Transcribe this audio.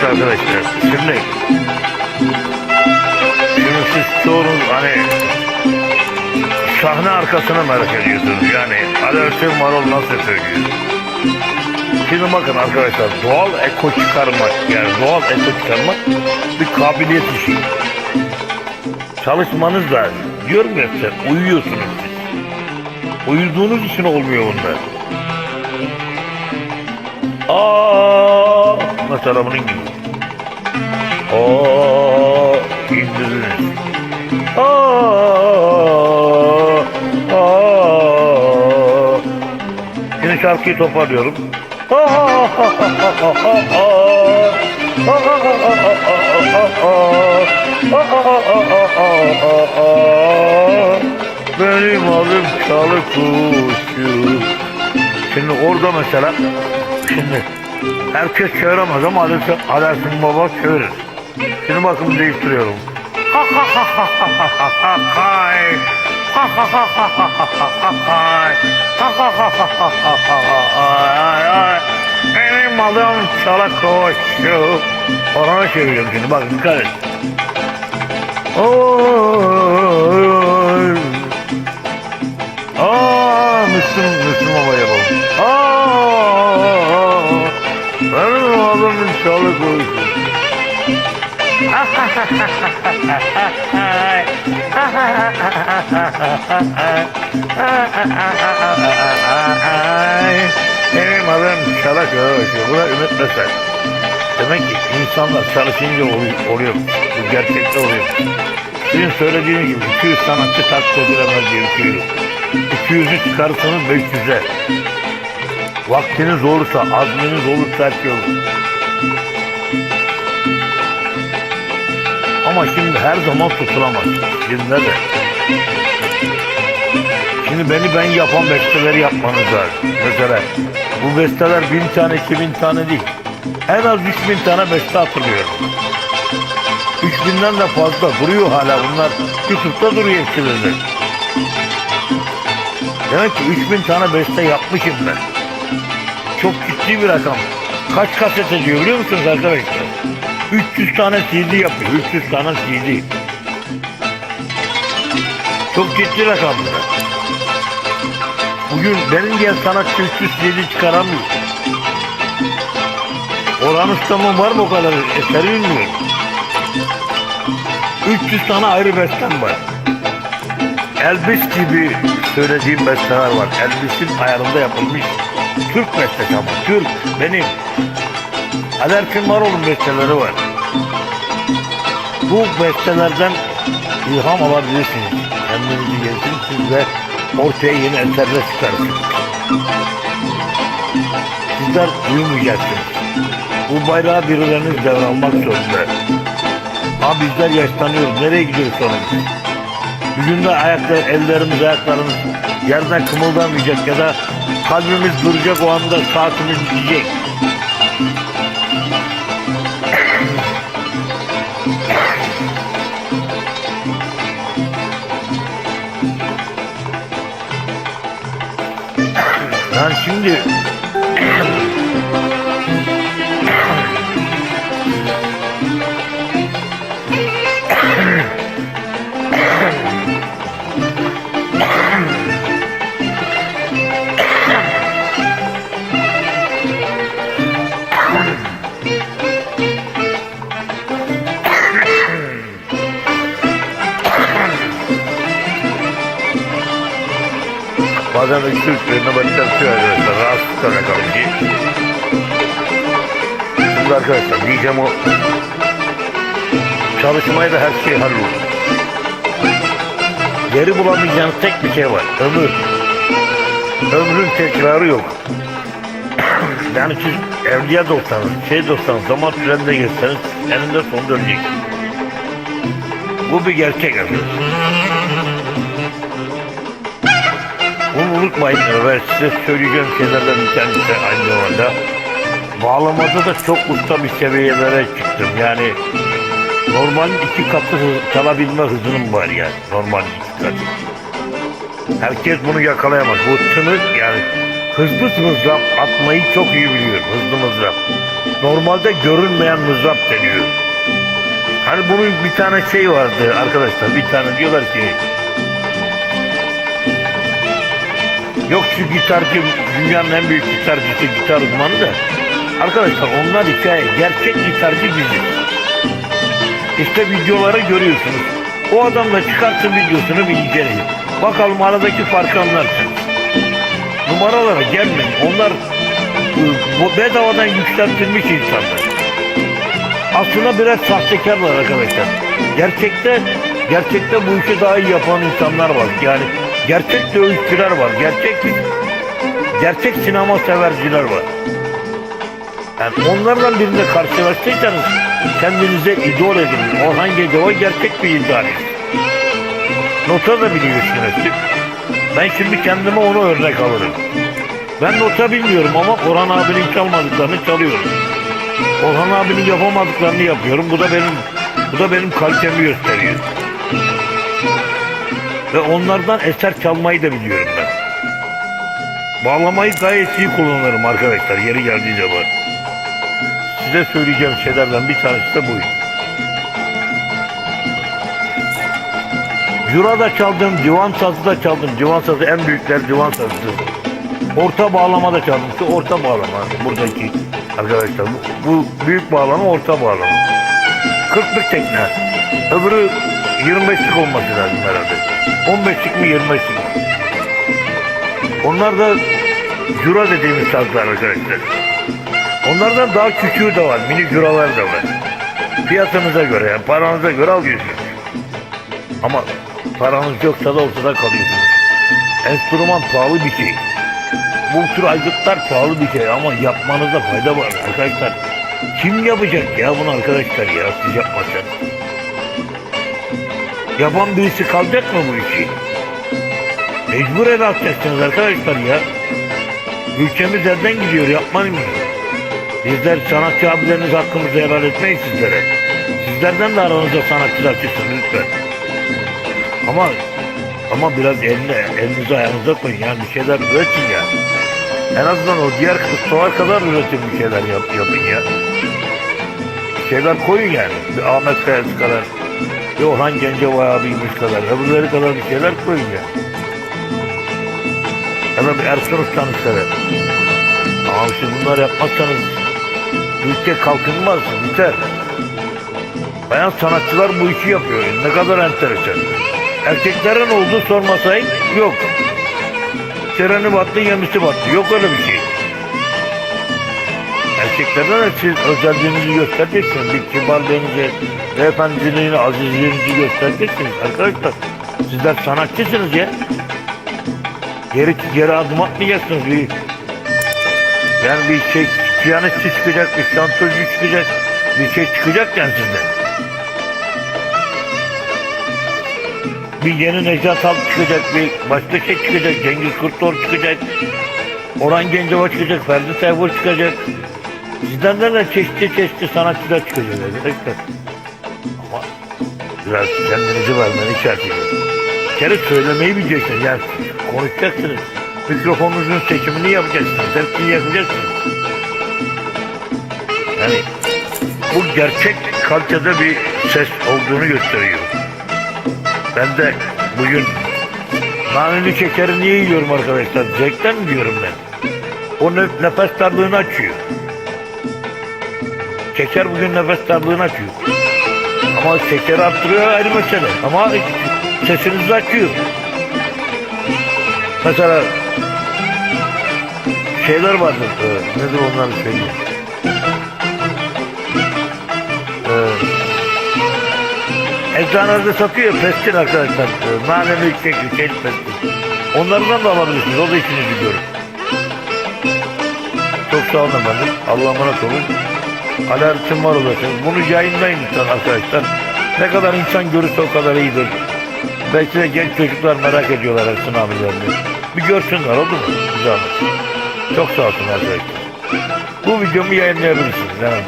Evet arkadaşlar. Şimdi Şimdi siz çoğunuz hani sahne arkasını merak ediyorsunuz. Yani Alaaddin Marol nasıl söylüyor? Şimdi bakın arkadaşlar doğal eko çıkarmak yani doğal eko çıkarmak bir kabiliyet işi. Çalışmanız lazım. Diyorum uyuyorsunuz siz. Uyuduğunuz için olmuyor bunlar. Aa, mesela bunun gibi. Aa, indirdiniz. Aa, aa. Şimdi şarkıyı toparlıyorum. Benim adım çalı kuşu. Şimdi orada mesela şimdi herkes çeviremez ama Alersin Baba çevirir. Şimdi bakın değiştiriyorum. Benim adım çalı kuşu. Oranı çeviriyorum şimdi bakın dikkat et. Oy. Aa, Müslüm, Müslüm Baba yapalım. Aa, benim adım çalı kuşu. Benim adım Çalak Ağaçı. Bu da Ümit Mesel. Demek ki insanlar çalışınca oluyor. Bu gerçekte oluyor. Sizin söylediğiniz gibi 200 sanatçı taklit edilemez diye bir şey yok. 200'ü çıkarırsanız 500'e. Vaktiniz olursa, azminiz olursa her şey olur. Ama şimdi her zaman tutulamaz. Şimdi de. Şimdi beni ben yapan besteleri yapmanız lazım. Mesela bu besteler bin tane, iki bin tane değil. En az üç bin tane beste hatırlıyorum. Üç binden de fazla duruyor hala bunlar. YouTube'da duruyor hepsilerinde. Demek ki üç bin tane beste yapmışım ben. Çok ciddi bir rakam. Kaç kaset ediyor biliyor musunuz arkadaşlar? 300 tane CD yapıyor. 300 tane CD. Çok ciddi rakamlar. Bugün benim diye sanatçı 300 CD çıkaramıyor. Orhan Usta'mın var mı o kadar eseri bilmiyorum. 300 tane ayrı bestem var. Elvis gibi söylediğim besteler var. Elvis'in ayarında yapılmış Türk bestesi ama Türk benim. Alerkin Marol'un besteleri var. Bu bestelerden ilham alabilirsiniz. Kendinizi geliştirirsiniz ve ortaya yeni eserler çıkarırsınız. Sizler uyumayacaksınız. Bu bayrağı birileriniz devralmak zorunda. Ama bizler yaşlanıyoruz. Nereye gidiyoruz sonra biz? Bir günde ayaklar, ellerimiz, ayaklarımız yerden kımıldamayacak ya da kalbimiz duracak o anda saatimiz gidecek. Yani şimdi bazen öksürüklerine başlatıyor arkadaşlar. Rahatsızlıkla kalınca. Şimdi arkadaşlar diyeceğim o çalışmaya da her şey hallolur. Geri bulamayacağınız tek bir şey var. Ömür. Ömrün tekrarı yok. yani siz evliya da olsanız, şey de olsanız, zaman trende geçseniz eninde son dönecek. Bu bir gerçek arkadaşlar. Unutmayın. Ben size söyleyeceğim şeylerden bir tanesi aynı zamanda. Bağlamada da çok usta bir seviyelere çıktım. Yani normal iki katı çalabilme hızım var yani. Normal iki katı. Herkes bunu yakalayamaz. Bu tını yani hızlı mızrap atmayı çok iyi biliyor. Hızlı mızrap. Normalde görünmeyen mızrap deniyor. Hani bunun bir tane şey vardı arkadaşlar. Bir tane diyorlar ki Yok şu gitarcı dünyanın en büyük gitarcısı gitar uzmanı da. Arkadaşlar onlar hikaye gerçek gitarcı biziz İşte videoları görüyorsunuz. O adamla çıkartın videosunu bir inceleyin. Bakalım aradaki farkı anlarsınız Numaralara gelmeyin. Onlar e, bedavadan yükseltilmiş insanlar. Aslında biraz sahtekarlar arkadaşlar. Gerçekte gerçekte bu işi daha iyi yapan insanlar var. Yani gerçek dövüşçüler var. Gerçek gerçek sinema severciler var. Yani onlardan birine karşılaştıysanız kendinize idol edin. Orhan Gencebay gerçek bir idol. Nota da biliyorsunuz. Ben şimdi kendime onu örnek alırım. Ben nota bilmiyorum ama Orhan abinin çalmadıklarını çalıyorum. Orhan abinin yapamadıklarını yapıyorum. Bu da benim bu da benim kalitemi gösteriyor. Ve onlardan eser çalmayı da biliyorum ben. Bağlamayı gayet iyi kullanırım arkadaşlar yeri geldiği zaman. Size söyleyeceğim şeylerden bir tanesi de bu. Jura da çaldım, divan sazı çaldım. Divan sazı en büyükler divan sazıdır. Orta bağlama da çaldım. Şu orta bağlama buradaki arkadaşlar. Bu, bu büyük bağlama orta bağlama. 40'lık tekne. Öbürü 25'lik olması lazım herhalde. 15'lik mi 25'lik mi? Onlar da cura dediğimiz sazlar arkadaşlar. Onlardan daha küçüğü de var. Mini curalar da var. Fiyatınıza göre yani paranıza göre alıyorsunuz. Ama paranız yoksa da ortada kalıyorsunuz. Enstrüman pahalı bir şey. Bu tür aygıtlar pahalı bir şey ama yapmanızda fayda var arkadaşlar. Kim yapacak ya bunu arkadaşlar ya siz yapmazsanız? Yapan birisi kalacak mı bu işi? Mecbur el atacaksınız arkadaşlar ya. Ülkemiz elden gidiyor yapmayın mı? Bizler sanatçı abileriniz hakkımızı helal etmeyiz sizlere. Sizlerden de aranızda sanatçılar çıksın lütfen. Ama ama biraz eline, elinizi ayağınıza koyun yani bir şeyler üretin ya. En azından o diğer kısımlar kadar üretin bir şeyler yap, yapın ya. Bir şeyler koyun yani. Bir Ahmet Kayası kadar, bir Orhan Gencebay abiymiş kadar, öbürleri kadar bir şeyler koyun ya. Da bir Ersun Usta'nız kadar. Ama işte bunlar yapmazsanız ülke kalkınmaz, biter. Bayan sanatçılar bu işi yapıyor. Ne kadar enteresan. Erkeklerin olduğu sormasaydı yok. Sereni battı, yemisi battı. Yok öyle bir şey. Erkeklerden de siz özelliğinizi göstereceksiniz. Bir kibarlığınızı, beyefendiliğini, azizliğinizi göstereceksiniz. Arkadaşlar sizler sanatçısınız ya. Geri, geri adım atmayacaksınız. Bir, yani bir şey, piyanistçi çıkacak, bir şantözcü çıkacak, bir şey çıkacak yani sizden. bir yeni Necat Alp çıkacak, bir başka şey çıkacak, Cengiz Kurtlar çıkacak, Orhan Gencebay çıkacak, Ferdi Tayfur çıkacak. Sizden de çeşitli çeşitli sanatçılar çıkacak arkadaşlar. Ama biraz kendinizi vermeni şart. Bir kere söylemeyi bileceksin, yani konuşacaksınız. Mikrofonunuzun seçimini yapacaksınız, hepsini yapacaksınız. Yani bu gerçek kalitede bir ses olduğunu gösteriyor. Ben de bugün naneli şekeri niye yiyorum arkadaşlar? Zevkten mi yiyorum ben? O ne, nefes darlığını açıyor. Şeker bugün nefes darlığını açıyor. Ama şekeri arttırıyor ayrı mesele. Ama sesinizi açıyor. Mesela şeyler vardır. E, nedir onları söyleyeyim. E, Eczanede satıyor pestil arkadaşlar. E, Naneli kekli, şey pestil. Onlardan da alabilirsiniz. O da işinizi görür. Çok sağ olun efendim. Allah'a emanet olun. Alerjim var olasınız. Bunu yayınlayın lütfen arkadaşlar. Ne kadar insan görürse o kadar iyidir. Belki de genç çocuklar merak ediyorlar Ersin abilerini. Bir görsünler oldu mu? Güzel. Çok sağ olsun arkadaşlar. Bu videomu yayınlayabilirsiniz. Yani